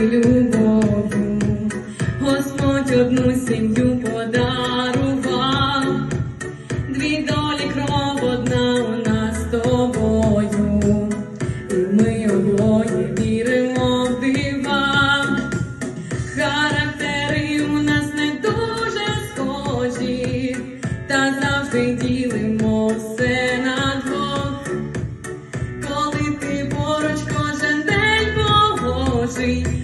Любові, Господь одну сім'ю подарував, дві долі кров одна у нас з тобою, і ми обоє віримо в дива. Характери у нас не дуже схожі, та завжди ділимо все на двох, коли ти поруч кожен день погожий.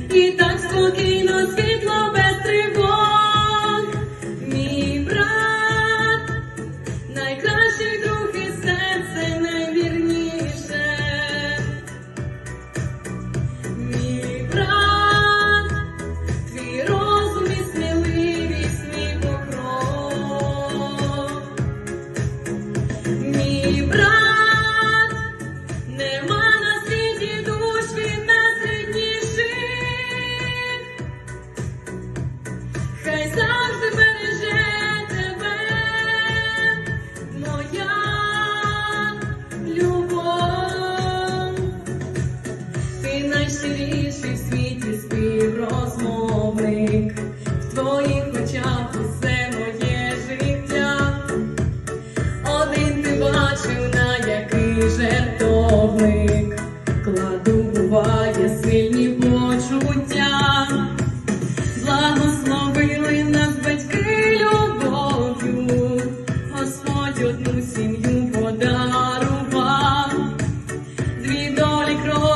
найкрасивіший в співрозмовник, в твоїх очах усе моє життя, один ти бачив, на який жертовник, кладу сильні почуття, благословили нас батьки любов'ю, Господь одну сім'ю подарував, дві долі кров.